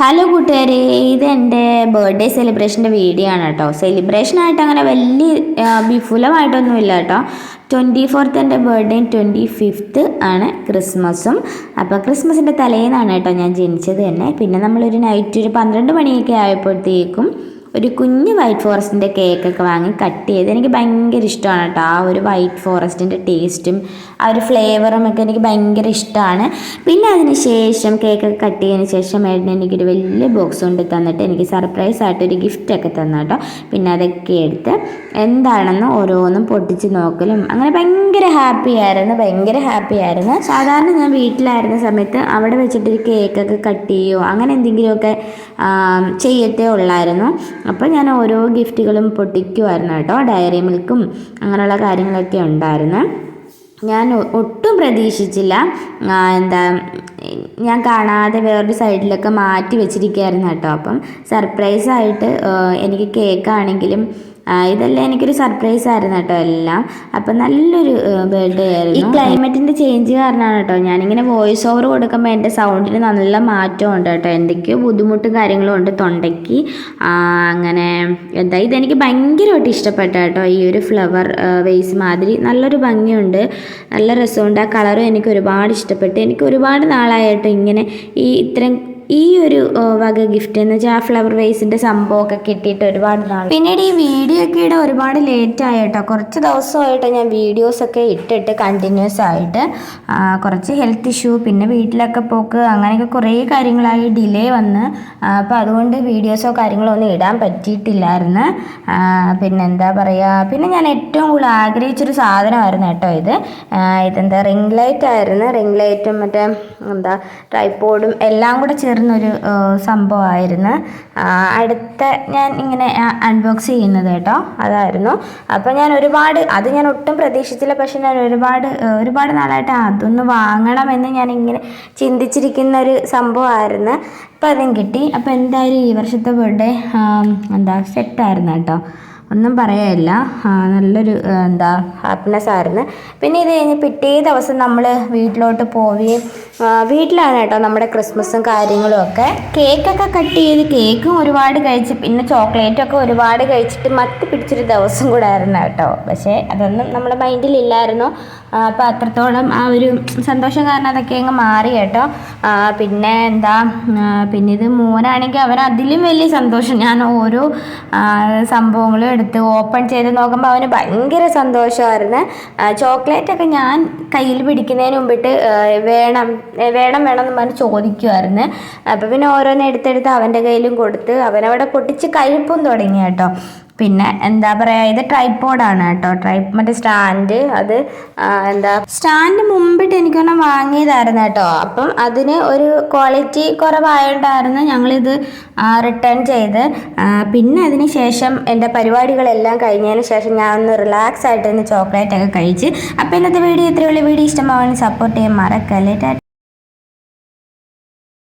Hello കൂട്ടുകാരെ ഇത് എന്റെ ബർത്ത്ഡേ സെലിബ്രേഷന്റെ വീഡിയോ ആണ് കേട്ടോ. സെലിബ്രേഷൻ ആയിട്ട് അങ്ങനെ വലിയ വിപുലമായിട്ടൊന്നുമില്ല കേട്ടോ. ട്വന്റി ഫോർത്ത് എന്റെ ബർത്ത്ഡേയും ട്വന്റി ഫിഫ്ത്ത് ആണ് ക്രിസ്മസും. അപ്പോൾ ക്രിസ്മസിന്റെ തലേന്നാണ് കേട്ടോ ഞാൻ ജനിച്ചത് തന്നെ. പിന്നെ നമ്മളൊരു നൈറ്റ് ഒരു പന്ത്രണ്ട് മണിയൊക്കെ ആയപ്പോഴത്തേക്കും ഒരു കുഞ്ഞ് വൈറ്റ് ഫോറസ്റ്റിന്റെ കേക്കൊക്കെ വാങ്ങി കട്ട് ചെയ്ത് എനിക്ക് ഭയങ്കര ഇഷ്ടമാണ് കേട്ടോ. ആ ഒരു വൈറ്റ് ഫോറസ്റ്റിന്റെ ടേസ്റ്റും ആ ഒരു ഫ്ലേവറും ഒക്കെ എനിക്ക് ഭയങ്കര ഇഷ്ടമാണ്. പിന്നെ അതിന് ശേഷം കേക്കൊക്കെ കട്ട് ചെയ്തതിന് ശേഷം ഏട്ടൻ എനിക്കൊരു വലിയ ബോക്സ് കൊണ്ട് തന്നിട്ട് എനിക്ക് സർപ്രൈസ് ആയിട്ട് ഒരു ഗിഫ്റ്റൊക്കെ തന്നു കേട്ടോ. പിന്നെ അതൊക്കെ എടുത്ത് എന്താണെന്ന് ഓരോന്നും പൊട്ടിച്ച് നോക്കലും അങ്ങനെ ഭയങ്കര ഹാപ്പി ആയിരുന്നു ഭയങ്കര ഹാപ്പി ആയിരുന്നു. സാധാരണ ഞാൻ വീട്ടിലായിരുന്ന സമയത്ത് അവിടെ വെച്ചിട്ട് ഒരു കേക്കൊക്കെ കട്ട് ചെയ്യുമോ അങ്ങനെ എന്തെങ്കിലുമൊക്കെ ചെയ്യത്തേ ഉള്ളായിരുന്നു. അപ്പോൾ ഞാൻ ഓരോ ഗിഫ്റ്റുകളും പൊട്ടിക്കുമായിരുന്നു കേട്ടോ ഡയറി മിൽക്കും അങ്ങനെയുള്ള കാര്യങ്ങളൊക്കെ ഉണ്ടായിരുന്നു. ഞാൻ ഒട്ടും പ്രതീക്ഷിച്ചില്ല. എന്താ ഞാൻ കാണാതെ വേറൊരു സൈഡിലൊക്കെ മാറ്റി വെച്ചിരിക്കുകയായിരുന്നു കേട്ടോ. അപ്പം സർപ്രൈസായിട്ട് എനിക്ക് കേക്കാണെങ്കിലും ഇതെല്ലാം എനിക്കൊരു സർപ്രൈസ് ആയിരുന്നു കേട്ടോ എല്ലാം. അപ്പം നല്ലൊരു ബർത്ത്ഡേ ആയിരുന്നു. ഈ ക്ലൈമറ്റിന്റെ ചേഞ്ച് കാരണമാണ് കേട്ടോ ഞാനിങ്ങനെ വോയിസ് ഓവർ കൊടുക്കുമ്പോൾ എന്റെ സൗണ്ടിന് നല്ല മാറ്റം ഉണ്ട് കേട്ടോ. എന്തൊക്കെയോ ബുദ്ധിമുട്ടും കാര്യങ്ങളും ഉണ്ട് തൊണ്ടയ്ക്ക്. അങ്ങനെ എന്താ ഇതെനിക്ക് ഭയങ്കരമായിട്ട് ഇഷ്ടപ്പെട്ട കേട്ടോ ഈ ഒരു ഫ്ലവർ വേസ് മാതിരി. നല്ലൊരു ഭംഗിയുണ്ട്. നല്ല രസമുണ്ട്. ആ കളറും എനിക്ക് ഒരുപാട് ഇഷ്ടപ്പെട്ടു. എനിക്ക് ഒരുപാട് നാളായിട്ട് ഇങ്ങനെ ഈ ഇത്തരം ഈ ഒരു വക ഗിഫ്റ്റ് എന്ന് വെച്ചാൽ ആ ഫ്ലവർ വേസിന്റെ സംഭവമൊക്കെ കിട്ടിയിട്ട് ഒരുപാട് നാൾ. പിന്നീട് ഈ വീഡിയോ ഒക്കെ ഇടാൻ ഒരുപാട് ലേറ്റ് ആയിട്ടോ കുറച്ച് ദിവസമായിട്ട് ഞാൻ വീഡിയോസൊക്കെ ഇട്ടിട്ട് കണ്ടിന്യൂസ് ആയിട്ട് കുറച്ച് ഹെൽത്ത് ഇഷ്യൂ പിന്നെ വീട്ടിലൊക്കെ പോക്ക് അങ്ങനെയൊക്കെ കുറേ കാര്യങ്ങളായി ഡിലേ വന്ന് അപ്പോൾ അതുകൊണ്ട് വീഡിയോസോ കാര്യങ്ങളോ ഒന്നും ഇടാൻ പറ്റിയിട്ടില്ലായിരുന്നു. പിന്നെ എന്താ പറയുക പിന്നെ ഞാൻ ഏറ്റവും കൂടുതൽ ആഗ്രഹിച്ചൊരു സാധനമായിരുന്നു കേട്ടോ ഇത്. ഇതെന്താ റിംഗ് ലൈറ്റ് ആയിരുന്നു. റിംഗ് ലൈറ്റും മറ്റേ എന്താ ട്രൈപ്പോഡും എല്ലാം കൂടെ ചേർന്നൊരു ആ, സംഭവമായിരുന്നു അടുത്ത ഞാൻ ഇങ്ങനെ അൺബോക്സ് ചെയ്യുന്നത് കേട്ടോ. അതായിരുന്നു. അപ്പോൾ ഞാൻ ഒരുപാട് അത് ഞാൻ ഒട്ടും പ്രതീക്ഷിച്ചില്ല. പക്ഷെ ഞാൻ ഒരുപാട് ഒരുപാട് നാളായിട്ട് അതൊന്ന് വാങ്ങണമെന്ന് ഞാൻ ഇങ്ങനെ ചിന്തിച്ചിരിക്കുന്ന ഒരു സംഭവമായിരുന്നു അപ്പോൾ അതും കിട്ടി. അപ്പോൾ എന്തായാലും ഈ വർഷത്തെ ബർത്ത്ഡേ എന്താ സെറ്റായിരുന്നു കേട്ടോ. ഒന്നും പറയാനില്ല നല്ലൊരു എന്താ ഹാപ്പിനെസ് ആയിരുന്നു. പിന്നെ ഇത് കഴിഞ്ഞ് പിറ്റേ ദിവസം നമ്മൾ വീട്ടിലോട്ട് പോവുകയും വീട്ടിലാണ് കേട്ടോ നമ്മുടെ ക്രിസ്മസും കാര്യങ്ങളും ഒക്കെ. കേക്കൊക്കെ കട്ട് ചെയ്ത് കേക്കും ഒരുപാട് കഴിച്ച് പിന്നെ ചോക്ലേറ്റും ഒക്കെ ഒരുപാട് കഴിച്ചിട്ട് മത്തി പിടിച്ചൊരു ദിവസം കൂടെ ആയിരുന്നു കേട്ടോ. പക്ഷേ അതൊന്നും നമ്മുടെ മൈൻഡിലില്ലായിരുന്നു അപ്പോൾ അത്രത്തോളം ആ ഒരു സന്തോഷം കാരണം അതൊക്കെ അങ്ങ് മാറി കേട്ടോ. പിന്നെ എന്താ പിന്നെ ഇത് മോനാണെങ്കിൽ അവൻ അതിലും വലിയ സന്തോഷം. ഞാൻ ഓരോ സംഭവങ്ങളും എടുത്ത് ഓപ്പൺ ചെയ്ത് നോക്കുമ്പോൾ അവന് ഭയങ്കര സന്തോഷമായിരുന്നു ചോക്ലേറ്റ് ഒക്കെ ഞാൻ കയ്യിൽ പിടിക്കുന്നതിന് മുമ്പിട്ട് വേണം വേണം വേണം എന്ന് പറഞ്ഞ് ചോദിക്കുമായിരുന്നു അപ്പോൾ പിന്നെ ഓരോന്ന് എടുത്തെടുത്ത് അവന്റെ കയ്യിലും കൊടുത്ത് അവനവിടെ പൊട്ടിച്ച് കഴിപ്പും തുടങ്ങി കേട്ടോ. പിന്നെ എന്താ പറയുക ഇത് ട്രൈപ്പോഡാണ് കേട്ടോ. ട്രൈ മറ്റേ സ്റ്റാൻഡ് അത് എന്താ സ്റ്റാൻഡ് മുമ്പിട്ട് എനിക്ക് തന്നെ വാങ്ങിയതായിരുന്നു കേട്ടോ. അപ്പം അതിന് ഒരു ക്വാളിറ്റി കുറവായോണ്ടായിരുന്നു ഞങ്ങളിത് റിട്ടേൺ ചെയ്ത്. പിന്നെ അതിന് ശേഷം എന്റെ പരിപാടികളെല്ലാം കഴിഞ്ഞതിന് ശേഷം ഞാൻ ഒന്ന് റിലാക്സ് ആയിട്ട് ഇന്ന് ചോക്ലേറ്റ് ഒക്കെ കഴിച്ച്. അപ്പോൾ ഇന്നത്തെ വീഡിയോ ഇത്രയുള്ള വീഡിയോ ഇഷ്ടമാവാൻ സപ്പോർട്ട് ചെയ്യാൻ മറക്കല്ലേ.